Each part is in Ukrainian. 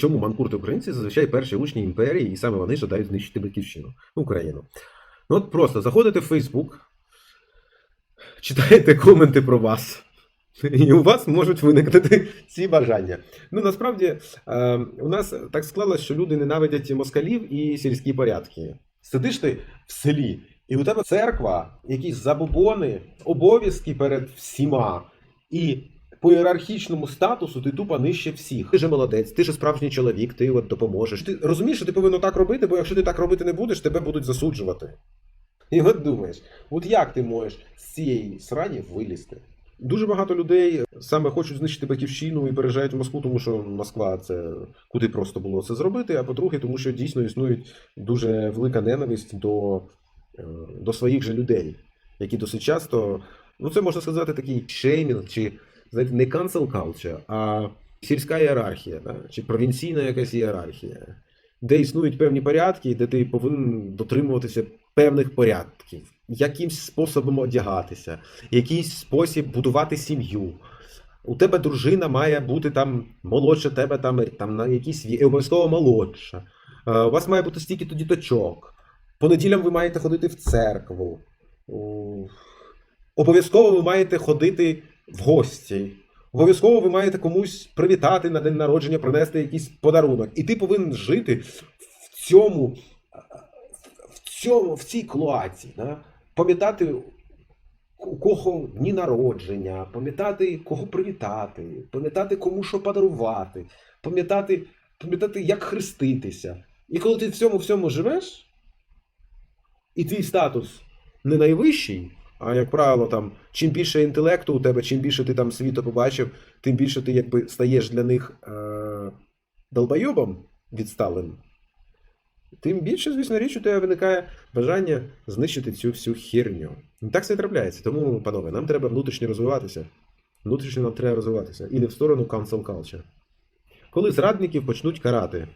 Чому манкурти українці зазвичай перші учні імперії, і саме вони жадають знищити батьківщину Україну? Ну от просто заходите в Фейсбук, читаєте коменти про вас. І у вас можуть виникнути ці бажання. Ну насправді е, у нас так склалось, що люди ненавидять москалів і сільські порядки. Сидиш ти в селі, і у тебе церква, якісь забобони, обов'язки перед всіма. І по ієрархічному статусу ти тупо нижче всіх. Ти же молодець, ти же справжній чоловік, ти от допоможеш. Ти розумієш, що ти повинен так робити, бо якщо ти так робити не будеш, тебе будуть засуджувати. І от думаєш, от як ти можеш з цієї срані вилізти? Дуже багато людей саме хочуть знищити батьківщину і переїжджають в Москву, тому що Москва це куди просто було це зробити. А по-друге, тому що дійсно існує дуже велика ненависть до, е, до своїх же людей, які досить часто, ну це можна сказати, такий шеймінг, чи знаєте, не cancel culture, а сільська ієрархія, да? чи провінційна якась ієрархія, де існують певні порядки, де ти повинен дотримуватися певних порядків, якимсь способом одягатися, якийсь спосіб будувати сім'ю. У тебе дружина має бути там молодша тебе, там, там на якійсь обов'язково молодша. Е, У вас має бути стільки то діточок. По неділям ви маєте ходити в церкву. Обов'язково ви маєте ходити в гості. Обов'язково ви маєте комусь привітати на день народження, принести якийсь подарунок. І ти повинен жити в цьому, в цьому, в цій клоаці. Да? Пам'ятати, у кого дні народження, пам'ятати, кого привітати, пам'ятати, кому що подарувати, пам'ятати, пам'ятати, як хреститися. І коли ти в цьому всьому живеш, і твій статус не найвищий, а як правило, там, чим більше інтелекту у тебе, чим більше ти там світу побачив, тим більше ти якби стаєш для них е- долбойобом відсталим, тим більше, звісно, річ, у тебе виникає бажання знищити цю всю херню. Ну, Так це і трапляється. Тому, панове, нам треба внутрішньо розвиватися. Внутрішньо нам треба розвиватися. І не в сторону cancel culture. Коли зрадників почнуть карати.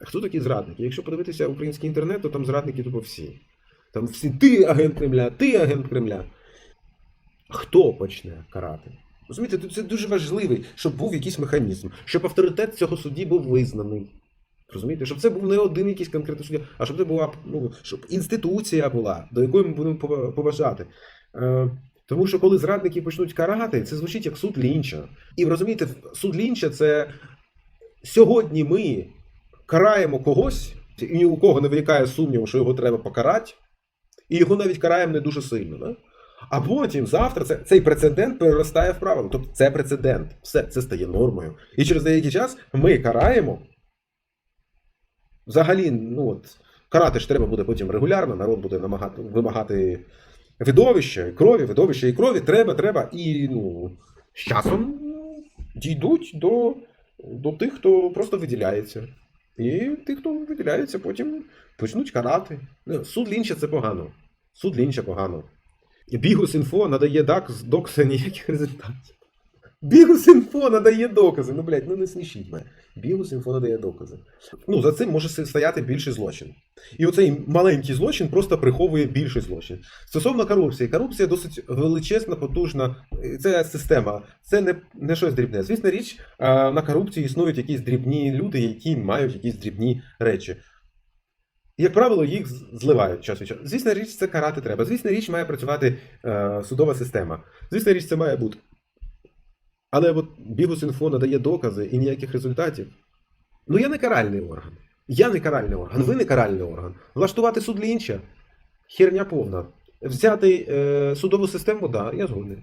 Хто такі зрадники? Якщо подивитися український інтернет, то там зрадники тупо всі. Там всі ти агент Кремля, ти агент Кремля. Хто почне карати? Розумієте, це дуже важливо, щоб був якийсь механізм, щоб авторитет цього судді був визнаний. Розумієте, щоб це був не один якийсь конкретний суддя, а щоб це була ну, щоб інституція була, до якої ми будемо поважати. Е, тому що коли зрадники почнуть карати, це звучить як суд Лінча. І розумієте, суд Лінча це сьогодні ми караємо когось, і ні у кого не виникає сумніву, що його треба покарати, і його навіть караємо не дуже сильно. Да? А потім завтра це, цей прецедент переростає в правило. Тобто це прецедент, все це стає нормою. І через деякий час ми караємо. Взагалі, ну от, карати ж треба буде потім регулярно, народ буде намагати, вимагати видовища, і крові, видовища і крові, треба, треба. І ну, з часом дійдуть до, до тих, хто просто виділяється. І тих, хто виділяється, потім почнуть карати. Ну, Суд лінча це погано. Суд лінча погано. І Бігус.Інфо надає докази ніяких результатів. Бігус.Інфо надає докази. Ну, блядь, ну не смішіть мене. Бігус.Інфо надає докази. Ну, за цим може стояти більший злочин. І оцей маленький злочин просто приховує більший злочин. Стосовно корупції, корупція досить величезна, потужна. Це система, це не, не щось дрібне. Звісно річ, на корупції існують якісь дрібні люди, які мають якісь дрібні речі. Як правило, їх зливають час від часу. Звісно річ, це карати треба. Звісно річ, має працювати е, судова система. Звісно річ, це має бути. Але от Бігус.Інфо надає докази і ніяких результатів. Ну, я не каральний орган. Я не каральний орган, ви не каральний орган. Влаштувати суд Лінча херня повна. Взяти е, судову систему, да, я згоден.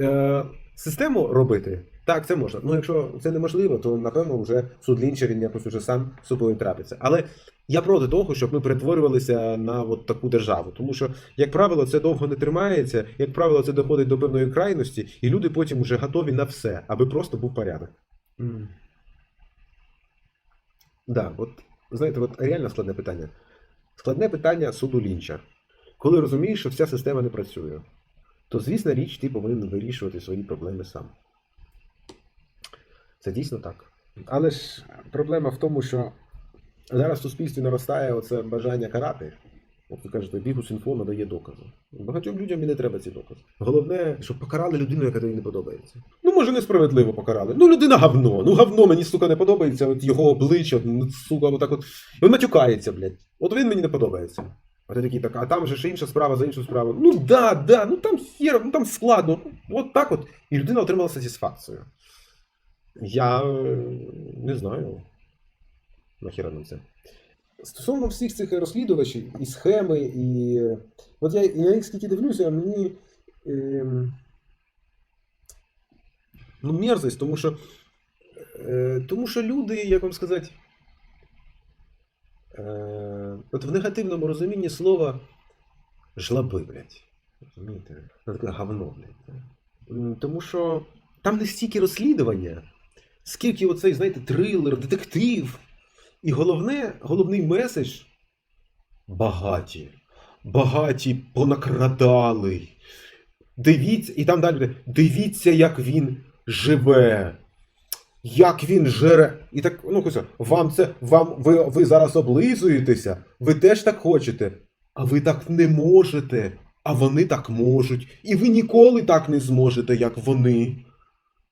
Е, систему робити, так, це можна. Ну, якщо це неможливо, то напевно вже суд Лінча він якось уже сам собою трапиться. Але я проти того, щоб ми перетворювалися на от таку державу. Тому що, як правило, це довго не тримається, як правило, це доходить до певної крайності, і люди потім вже готові на все, аби просто був порядок. Mm. Да, от знаєте, от реально складне питання. Складне питання суду Лінча. Коли розумієш, що вся система не працює, то, звісно, річ, ти повинен вирішувати свої проблеми сам. Це дійсно так. Але ж проблема в тому, що зараз в суспільстві наростає оце бажання карати. Як ви кажете, бігус інфо надає докази. Багатьом людям і не треба ці докази. Головне, щоб покарали людину, яка тобі не подобається. Ну, може, несправедливо покарали. Ну, людина говно. Ну, говно мені, сука, не подобається. От його обличчя, ну, сука, отак от. Він матюкається, блядь. От він мені не подобається. А ти такий так, а там же ж інша справа за іншу справу. Ну да, да, ну там хер, ну там складно. От так от. І людина отримала сатисфакцію. Я е, не знаю. Нахіра нам це. Стосовно всіх цих розслідувачів, і схеми, і. От я, я їх скільки дивлюся, мені. Ем... Ну, мерзость, тому що. Е, тому що люди, як вам сказати. Е, от в негативному розумінні слова жлоби, блядь. Розумієте? Це таке говно, блядь. Тому що там не стільки розслідування, скільки оцей, знаєте, трилер, детектив. І головне, головний меседж багаті. Багаті понакрадали. Дивіться, і там далі. Дивіться, як він живе. Як він жере. І так, ну, хоч, вам це, вам, ви, ви зараз облизуєтеся, ви теж так хочете, а ви так не можете, а вони так можуть. І ви ніколи так не зможете, як вони.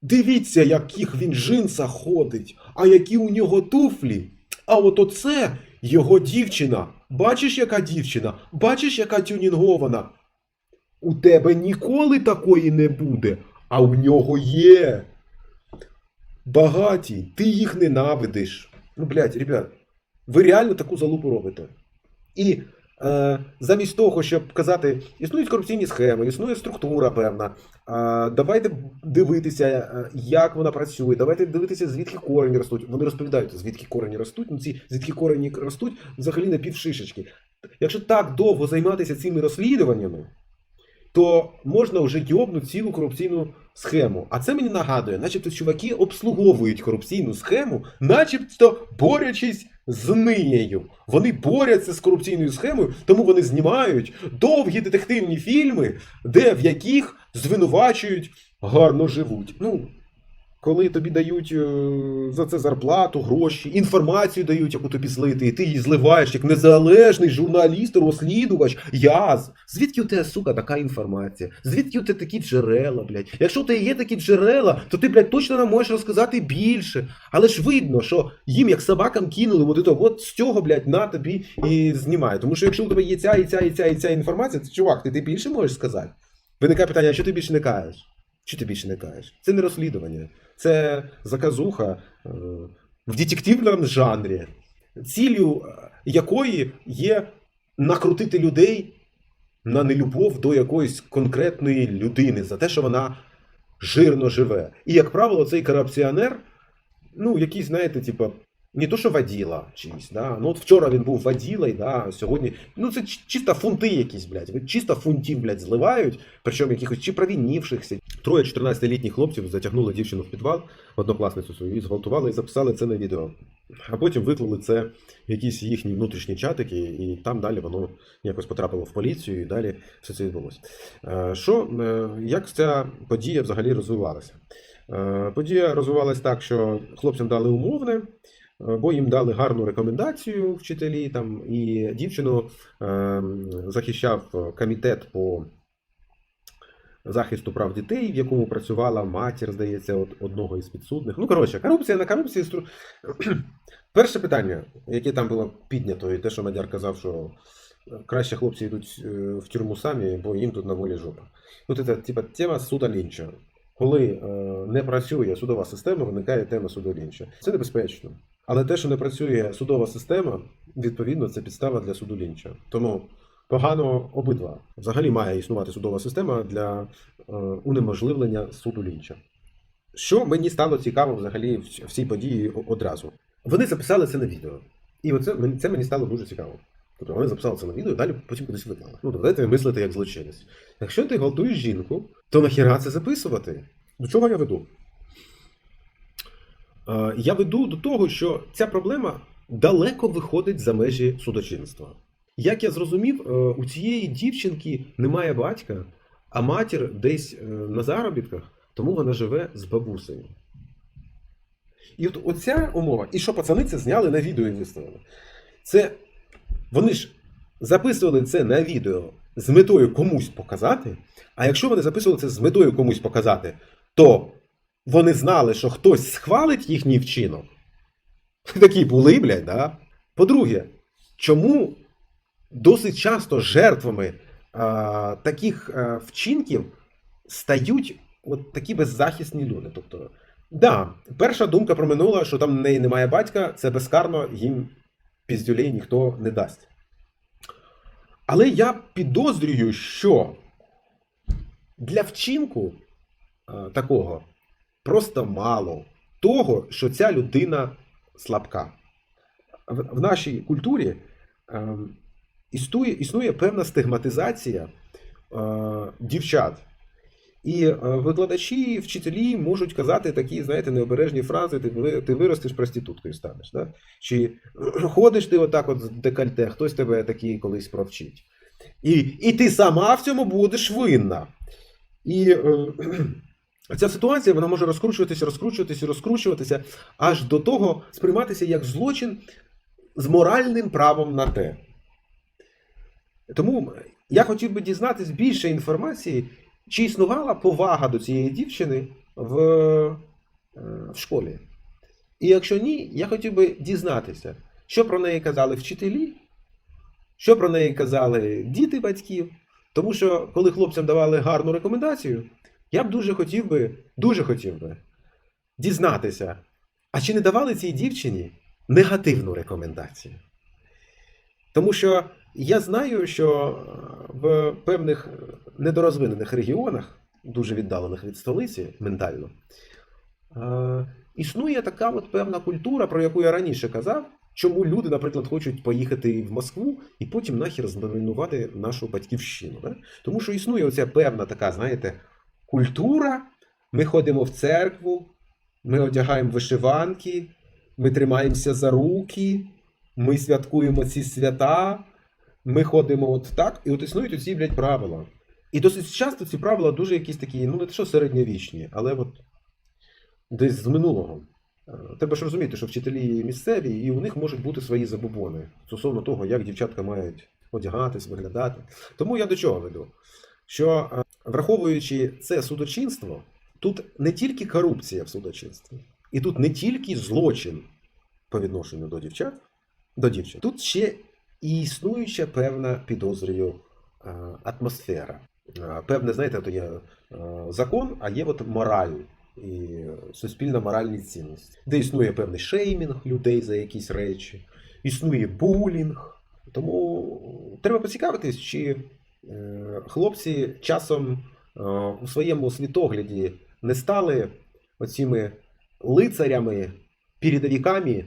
Дивіться, яких він джинсах ходить, а які у нього туфлі. А от оце його дівчина. Бачиш, яка дівчина? Бачиш, яка тюнінгована? У тебе ніколи такої не буде, а у нього є. Багаті, ти їх ненавидиш. Ну, блядь, ребят, ви реально таку залупу робите. І замість того, щоб казати, існують корупційні схеми, існує структура певна. Е, давайте дивитися, е, як вона працює, давайте дивитися, звідки корені ростуть. Вони розповідають, звідки корені ростуть. Ну, ці звідки корені ростуть взагалі на півшишечки. Якщо так довго займатися цими розслідуваннями, то можна вже йобнути цілу корупційну схему. А це мені нагадує, начебто чуваки обслуговують корупційну схему, начебто борючись з нею. Вони борються з корупційною схемою, тому вони знімають довгі детективні фільми, де в яких звинувачують гарно живуть. Ну, коли тобі дають е, за це зарплату, гроші, інформацію дають, яку тобі злити, і ти її зливаєш як незалежний журналіст, розслідувач. Я звідки у тебе, сука, така інформація? Звідки у тебе такі джерела, блядь? Якщо у тебе є такі джерела, то ти, блядь, точно нам можеш розказати більше. Але ж видно, що їм, як собакам, кинули, от, це, от з цього, блядь, на тобі і знімає. Тому що якщо у тебе є ця і ця і ця і ця інформація, то чувак, ти, ти більше можеш сказати? Виникає питання, а що ти більше не каєш? Що ти більше не каєш? Це не розслідування, це заказуха е, в детективному жанрі, ціллю е, якої є накрутити людей на нелюбов до якоїсь конкретної людини за те, що вона жирно живе. І, як правило, цей корупціонер, ну, якийсь, знаєте, типу, не то, що воділа чийсь, да? ну от вчора він був воділой, да? сьогодні. Ну це чисто фунти якісь, блядь. Чисто фунтів, блядь, зливають, причому якихось чи провінівшихся. Троє 14-літніх хлопців затягнули дівчину в підвал, однокласницю свою, і зґвалтували і записали це на відео. А потім виклали це в якісь їхні внутрішні чатики, і там далі воно якось потрапило в поліцію, і далі все це відбулося. Е, Що, е, як ця подія взагалі розвивалася? Е, Подія розвивалась так, що хлопцям дали умовне, бо їм дали гарну рекомендацію вчителі, там, і дівчину е, захищав комітет по захисту прав дітей, в якому працювала матір, здається, от одного із підсудних. Ну, коротше, корупція на корупції. стру- Перше питання, яке там було піднято, і те, що Мадяр казав, що краще хлопці йдуть е, в тюрму самі, бо їм тут на волі жопа. Ну, це типа тема суда лінча. Коли е, не працює судова система, виникає тема суду лінча. Це небезпечно. Але те, що не працює судова система, відповідно, це підстава для суду лінча. Тому погано обидва. Взагалі має існувати судова система для е, унеможливлення суду лінча. Що мені стало цікаво взагалі в цій події одразу? Вони записали це на відео. І оце це мені стало дуже цікаво. Тобто вони записали це на відео і далі потім кудись виклали. Ну, давайте мислити як злочинець. Якщо ти гвалтуєш жінку, то нахіра це записувати? До чого я веду? Е, Я веду до того, що ця проблема далеко виходить за межі судочинства. Як я зрозумів, е, у цієї дівчинки немає батька, а матір десь е, на заробітках, тому вона живе з бабусею. І от оця умова, і що пацани це зняли на відео і виставили. Це вони ж записували це на відео з метою комусь показати, а якщо вони записували це з метою комусь показати, то вони знали, що хтось схвалить їхній вчинок. Такі були, блядь, да? По-друге, чому досить часто жертвами а, таких а, вчинків стають от такі беззахисні люди? Тобто, да, перша думка проминула, що там в неї немає батька, це безкарно, їм піздюлей ніхто не дасть. Але я підозрюю, що для вчинку а, такого просто мало того, що ця людина слабка. В, нашій культурі е, існує, існує певна стигматизація е, дівчат. І е, викладачі, вчителі можуть казати такі, знаєте, необережні фрази: ти, ти виростеш проституткою станеш. Да? Чи ходиш ти отак от з декольте, хтось тебе такий колись провчить. І, і ти сама в цьому будеш винна. І е, ця ситуація вона може розкручуватися, розкручуватися, розкручуватися, аж до того сприйматися як злочин з моральним правом на те. Тому я хотів би дізнатися більше інформації, чи існувала повага до цієї дівчини в, е, в школі. І якщо ні, я хотів би дізнатися, що про неї казали вчителі, що про неї казали діти батьків. Тому що, коли хлопцям давали гарну рекомендацію, я б дуже хотів би, дуже хотів би дізнатися, а чи не давали цій дівчині негативну рекомендацію? Тому що я знаю, що в певних недорозвинених регіонах, дуже віддалених від столиці ментально, е, існує така от певна культура, про яку я раніше казав, чому люди, наприклад, хочуть поїхати в Москву і потім нахер зруйнувати нашу батьківщину. Да? Тому що існує оця певна така, знаєте, культура. Ми ходимо в церкву, ми одягаємо вишиванки, ми тримаємося за руки, ми святкуємо ці свята, ми ходимо от так, і от існують оці, блядь, правила. І досить часто ці правила дуже якісь такі, ну не те, що середньовічні, але от десь з минулого. Е, Треба ж розуміти, що вчителі місцеві, і у них можуть бути свої забобони стосовно того, як дівчатка мають одягатись, виглядати. Тому я до чого веду? Що е, враховуючи це судочинство, тут не тільки корупція в судочинстві, і тут не тільки злочин по відношенню до дівчат, до дівчат, тут ще і існуюча певна підозрюю е, атмосфера. Е, Певне, знаєте, то є е, закон, а є от мораль і суспільна моральні цінності, де існує певний шеймінг людей за якісь речі, існує булінг. Тому треба поцікавитись, чи хлопці часом е, у своєму світогляді не стали оціми лицарями, передовиками е,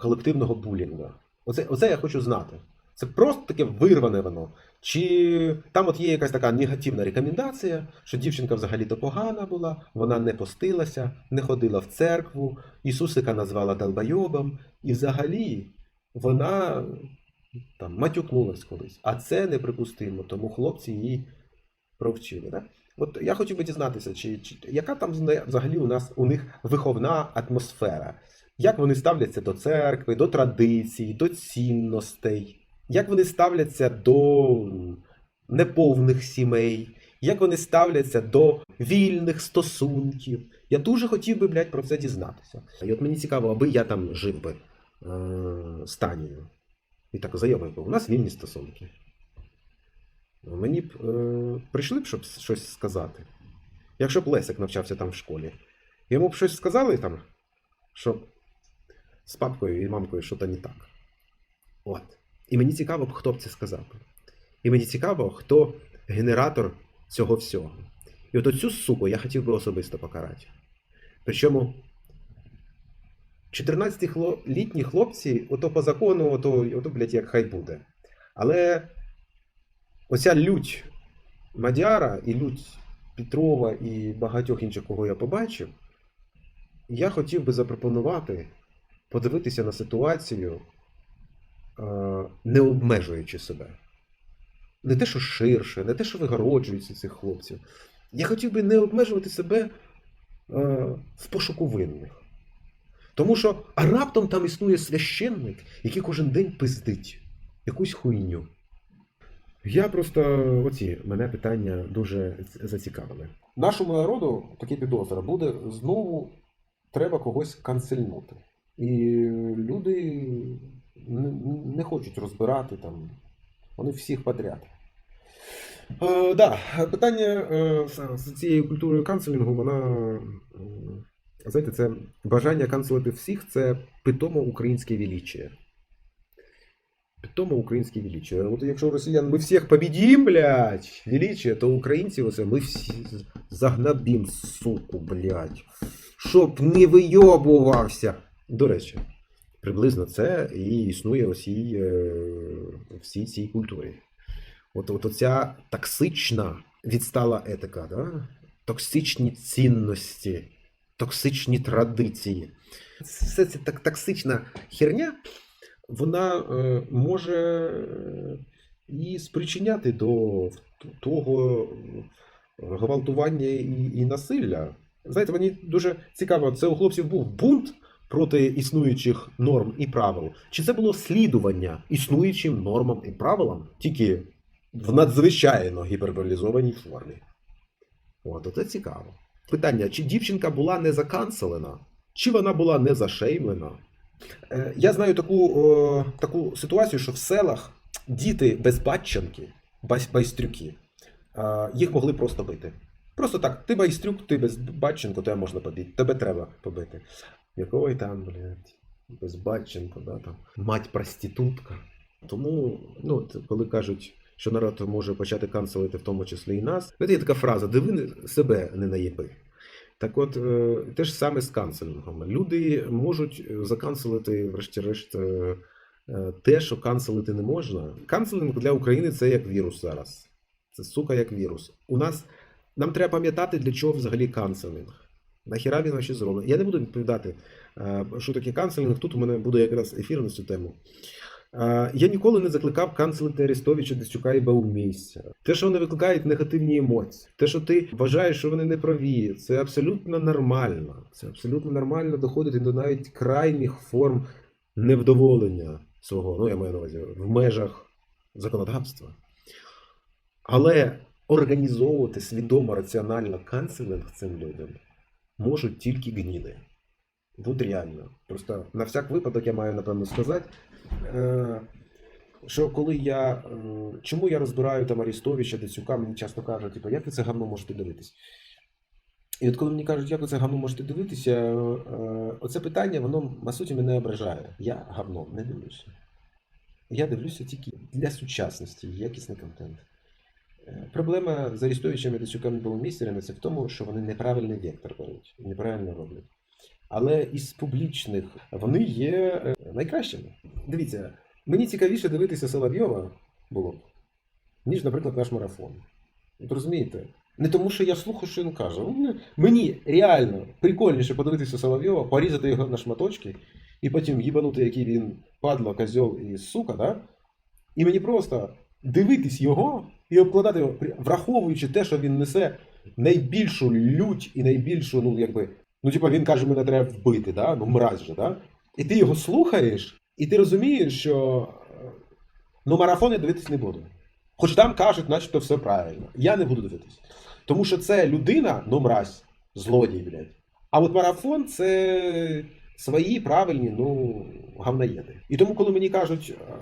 колективного булінгу. Оце, оце я хочу знати. Це просто таке вирване воно. Чи там от є якась така негативна рекомендація, що дівчинка взагалі-то погана була, вона не постилася, не ходила в церкву, Ісусика назвала долбойобом, і взагалі вона там матюкнулась колись. А це неприпустимо, тому хлопці її провчили. Да? От я хотів би дізнатися, чи, чи яка там взагалі у нас у них виховна атмосфера, як вони ставляться до церкви, до традицій, до цінностей, як вони ставляться до неповних сімей, як вони ставляться до вільних стосунків. Я дуже хотів би, блядь, про це дізнатися. І от мені цікаво, аби я там жив би е, з Танією. І так би, у нас вільні стосунки. Ну, Мені б е, прийшли б, щоб щось сказати. Якщо б Лесик навчався там в школі, йому б щось сказали там, що з папкою і мамкою щось не так. От. І мені цікаво, хто б це сказав. І мені цікаво, хто генератор цього всього. І от цю суку я хотів би особисто покарати. Причому 14-літні хлопці, ото по закону, ото, ото блядь, як хай буде. Але оця лють Мадяра і лють Петрова і багатьох інших, кого я побачив, я хотів би запропонувати подивитися на ситуацію, е, не обмежуючи себе. Не те, що ширше, не те, що вигороджується цих хлопців. Я хотів би не обмежувати себе е, в пошуку винних. Тому що а раптом там існує священник, який кожен день пиздить. якусь хуйню. Я просто оці мене питання дуже зацікавили. Нашому народу таке підозра буде знову треба когось канцельнути. І люди не, хочуть розбирати там. Вони всіх подряд. Е, да, питання е, з- з цією культурою канцелінгу, вона. Знаєте, це бажання канцелити всіх це питомо українське величие. Питомо українське величие. От якщо росіян ми всіх побідім, блядь, величие, то українці оце ми всі загнабім, суку, блядь. Щоб не вийобувався. До речі, приблизно це і існує усій, е, всій цій культурі. От, от оця токсична відстала етика, да? токсичні цінності, токсичні традиції. Все це так, токсична херня, вона е, може е, і спричиняти до того е, гвалтування і, і насилля. Знаєте, мені дуже цікаво, це у хлопців був бунт проти існуючих норм і правил. Чи це було слідування існуючим нормам і правилам, тільки в надзвичайно гіперболізованій формі? От, це цікаво. Питання: чи дівчинка була не заканцелена, чи вона була не зашеймлена? Е, Я знаю таку, о, таку ситуацію, що в селах діти без батчанки, бас- байстрюки, їх могли просто бити. Просто так, ти байстрюк, ти без батченко, тебе можна побити, тебе треба побити. Якого там, блядь, без батченко, да, там, мать проститутка. Тому, ну, коли кажуть, що народ може почати канцелити в тому числі і нас, знаєте, є така фраза, диви себе не наєби. Так от, е, те ж саме з канцелінгом. Люди можуть заканцелити, врешті-решт, е, е, те, що канцелити не можна. Канцелінг для України це як вірус зараз. Це сука як вірус. У нас нам треба пам'ятати, для чого взагалі канцелінг. Нахіра він ще зроблений. Я не буду відповідати, що таке канцелінг. Тут у мене буде якраз ефір на цю тему. Я ніколи не закликав канцелити Арестовича, Десюка і Баумейстера. Те, що вони викликають негативні емоції, те, що ти вважаєш, що вони не праві, це абсолютно нормально. Це абсолютно нормально доходити до навіть крайніх форм невдоволення свого, ну я маю на увазі, в межах законодавства. Але організовувати свідомо раціонально канцелинг цим людям можуть тільки гніди. Тут реально. Просто на всяк випадок я маю напевно сказати, що коли я. е, Чому я розбираю там Арістовича, Децюка, мені часто кажуть, типу, як ви це гавно можете дивитись? І от коли мені кажуть, як ви це гавно можете дивитися, е, оце питання, воно на суті мене ображає. Я гавно не дивлюся. Я дивлюся тільки для сучасності, якісний контент. Е, Проблема з Арістовичем і Децюком Баумістерами це в тому, що вони неправильний вектор беруть, неправильно роблять. Але із публічних вони є е, найкращими. Дивіться, мені цікавіше дивитися Соловйова було ніж, наприклад, наш марафон. От розумієте? Не тому, що я слухаю, що він каже. Мені реально прикольніше подивитися Соловйова, порізати його на шматочки і потім їбанути, який він падло, козьол і сука, да? І мені просто дивитись його і обкладати його, враховуючи те, що він несе найбільшу лють і найбільшу, ну якби, ну типа він каже, мене треба вбити, да? ну мразь же, да? І ти його слухаєш, і ти розумієш, що е, ну марафон я дивитись не буду. Хоч там кажуть, начебто все правильно. Я не буду дивитись. Тому що це людина, ну мразь, злодій, блядь. А от марафон це свої правильні, ну, гавнаєди. І тому, коли мені кажуть, «Е,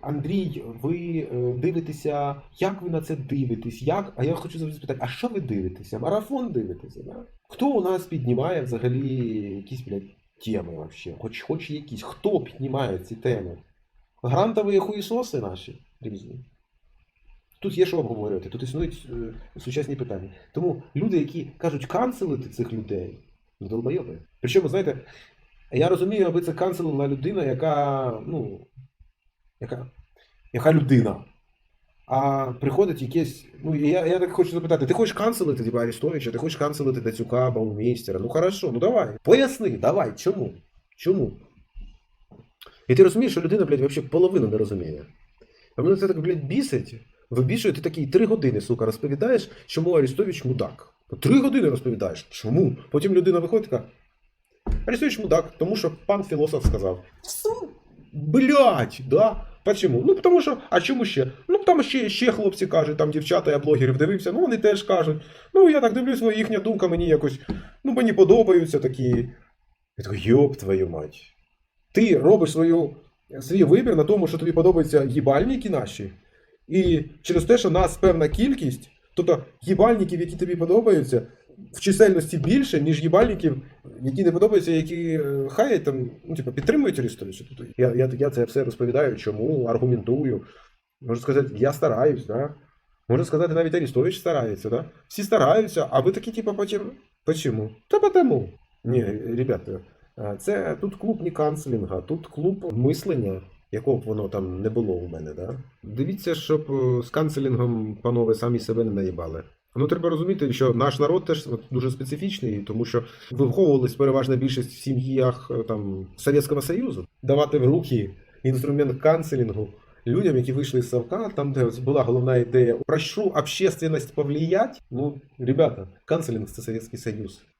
Андрій, ви е, дивитеся, як ви на це дивитесь? Як? А я хочу завжди спитати, а що ви дивитеся? Марафон дивитеся, да? Хто у нас піднімає взагалі якісь, блядь, теми вообще? Хоч, хоч якісь, хто піднімає ці теми? Грантові хуїсоси наші різні. Тут є що обговорювати, тут існують е, сучасні питання. Тому люди, які кажуть канцелити цих людей, ну долбойоби. Причому, знаєте, я розумію, аби це канцелила людина, яка, ну, яка, яка людина. А приходить якесь. Ну, я, я так хочу запитати: ти хочеш канцелити типа Арестовича, ти хочеш канцелити Дацюка, Баумейстера? Ну хорошо, ну давай. Поясни, давай, чому? Чому? І ти розумієш, що людина, блядь, взагалі половину не розуміє. А мене це так, блядь, бісить. Вибішує, ти такий три години, сука, розповідаєш, чому Арестович мудак. Три години розповідаєш. Чому? Потім людина виходить така. Арестович мудак, тому що пан філософ сказав. Блять, да? Почему? Ну, тому що, а чому ще? Ну, там ще, ще хлопці кажуть, там дівчата, я блогерів дивився, ну вони теж кажуть. Ну, я так дивлюсь, ну, їхня думка мені якось, ну, мені подобаються такі. Я такий, йоп, твою мать. Ти робиш свою, свій вибір на тому, що тобі подобаються їбальники наші, і через те, що нас певна кількість, тобто їбальників, які тобі подобаються, в чисельності більше, ніж їбальників, які не подобаються, які е, хаять там, ну, типу, підтримують Арестовича. Тобто я, я, я це все розповідаю, чому, аргументую. Можу сказати, я стараюсь, да? Можна сказати, навіть Арестович старається, да? Всі стараються, а ви такі, типу, потім. Почему? Та потому. Ні, ребята, це тут клуб не канцелінга, тут клуб мислення, якого б воно там не було у мене, да? Дивіться, щоб е, з канцелінгом, панове, самі себе не наїбали. Ну, треба розуміти, що наш народ теж дуже специфічний, тому що виховувались переважна більшість в сім'ях е, там Совєтського Союзу. Давати в руки інструмент канцелінгу людям, які вийшли з Совка, там, де була головна ідея, прошу общественность повлиять. Ну, ребята, канцелінг це Совєтський Союз.